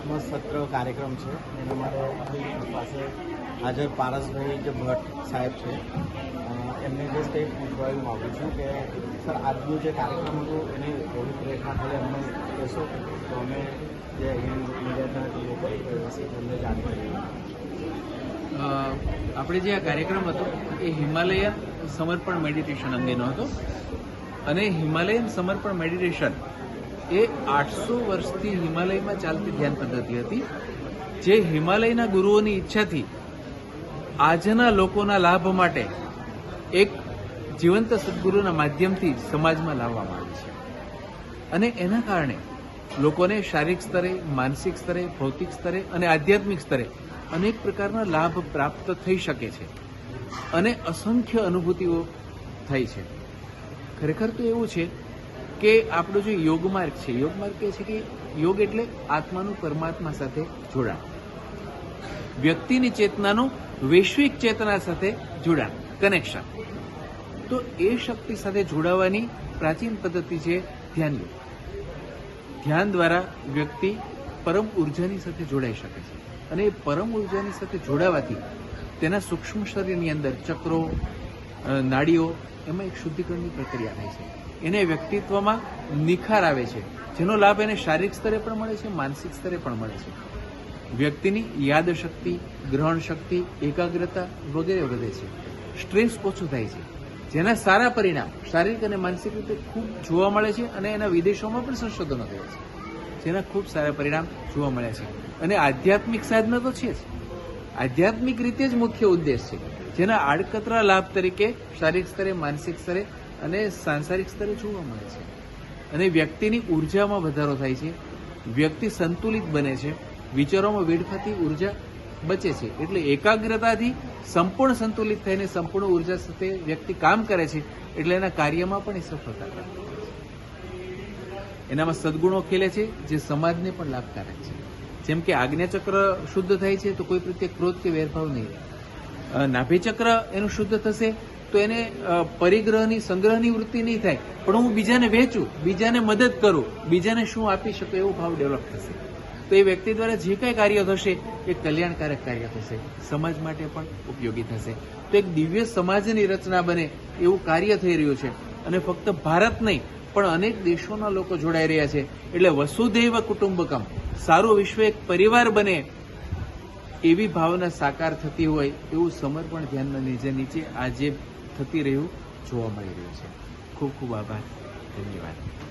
આત્મસત્ર કાર્યક્રમ છે. એના માટે પાસે હાજર પારસભાઈ જે ભટ્ટ સાહેબ છે. એમને જે કંઈ પૂછવા માગું છું કે, સર, આજનું જે કાર્યક્રમ હતું, એની રૂપરેખા થોડી અમને કહેશો? તો અમે જે મીડિયાના લોકો વ્યવસ્થિત જાણકારી આપણે જે આ કાર્યક્રમ હતો, એ હિમાલયન સમર્પણ મેડિટેશન અંગેનો હતો. અને હિમાલયન સમર્પણ મેડિટેશન એ આઠસો વર્ષથી હિમાલયમાં ચાલતી ધ્યાન પદ્ધતિ હતી, જે હિમાલયના ગુરુઓની ઈચ્છાથી આજના લોકોના લાભ માટે એક જીવંત સદગુરુના માધ્યમથી સમાજમાં લાવવામાં આવી છે. અને એના કારણે લોકોને શારીરિક સ્તરે, માનસિક સ્તરે, ભૌતિક સ્તરે અને આધ્યાત્મિક સ્તરે અનેક પ્રકારના લાભ પ્રાપ્ત થઈ શકે છે અને અસંખ્ય અનુભૂતિઓ થઈ છે. ખરેખર તો એવું છે કે આપણો જે યોગ માર્ગ છે, યોગ માર્ગ એ છે કે યોગ એટલે આત્માનું પરમાત્મા સાથે જોડાણ. વ્યક્તિની ચેતનાનું વૈશ્વિક ચેતના સાથે જોડાણ કનેક્શન તો એ શક્તિ સાથે જોડાવાની પ્રાચીન પદ્ધતિ છે ધ્યાન યોગ. ધ્યાન દ્વારા વ્યક્તિ પરમ ઉર્જાની સાથે જોડાઈ શકે છે અને એ પરમ ઉર્જાની સાથે જોડાવાથી તેના સૂક્ષ્મ શરીરની અંદર ચક્રો નાડીઓ એમાં એક શુદ્ધિકરણની પ્રક્રિયા થાય છે. એને વ્યક્તિત્વમાં નિખાર આવે છે. જેનો લાભ એને શારીરિક સ્તરે પણ મળે છે, માનસિક સ્તરે પણ મળે છે. વ્યક્તિની યાદશક્તિ ગ્રહણ શક્તિ એકાગ્રતા વગેરે વધે છે. સ્ટ્રેસ ઓછું થાય છે. જેના સારા પરિણામ શારીરિક અને માનસિક રીતે ખૂબ જોવા મળે છે અને એના વિદેશોમાં પણ સંશોધનો થયા છે. જેના ખૂબ સારા પરિણામ જોવા મળ્યા છે. અને આધ્યાત્મિક સાધના તો છે જ. આધ્યાત્મિક રીતે જ મુખ્ય ઉદ્દેશ છે. જેના આડકતરા લાભ તરીકે શારીરિક સ્તરે, માનસિક સ્તરે અને સાંસારિક સ્તરે જોવા મળે છે. અને વ્યક્તિની ઉર્જામાં વધારો થાય છે. વ્યક્તિ સંતુલિત બને છે. વિચારોમાં વેડફાતી ઊર્જા બચે છે. એટલે એકાગ્રતાથી સંપૂર્ણ સંતુલિત થઈને સંપૂર્ણ ઊર્જા સાથે વ્યક્તિ કામ કરે છે. એટલે એના કાર્યમાં પણ એ સફળતા પ્રાપ્ત કરે છે. એનામાં સદગુણો ખીલે છે, જે સમાજને પણ લાભકારક છે. જેમ કે આજ્ઞાચક્ર શુદ્ધ થાય છે, તો કોઈ પ્રત્યે ક્રોધ કે વેરભાવ નહીં રહે. નાભિચક્ર એનું શુદ્ધ થશે તો એને પરિગ્રહની, સંગ્રહની વૃત્તિ નહીં થાય. પણ હું બીજાને વેચું, બીજાને મદદ કરું, બીજાને શું આપી શકું એવો ભાવ ડેવલપ થશે. તો એ વ્યક્તિ દ્વારા જે કાંઈ કાર્ય થશે, એ કલ્યાણકારક કાર્ય થશે. સમાજ માટે પણ ઉપયોગી થશે. તો એક દિવ્ય સમાજની રચના બને એવું કાર્ય થઈ રહ્યું છે. અને ફક્ત ભારત નહીં, પણ અનેક દેશોના લોકો જોડાઈ રહ્યા છે. એટલે વસુધૈવ કુટુંબકમ. સારું વિશ્વ એક પરિવાર બને એવી ભાવના સાકાર થતી હોય એવું સમર્પણ ધ્યાનના નીચે નીચે આજે થતી રહ્યું જોવા મળી રહ્યું છે. ખૂબ ખૂબ આભાર. ધન્યવાદ.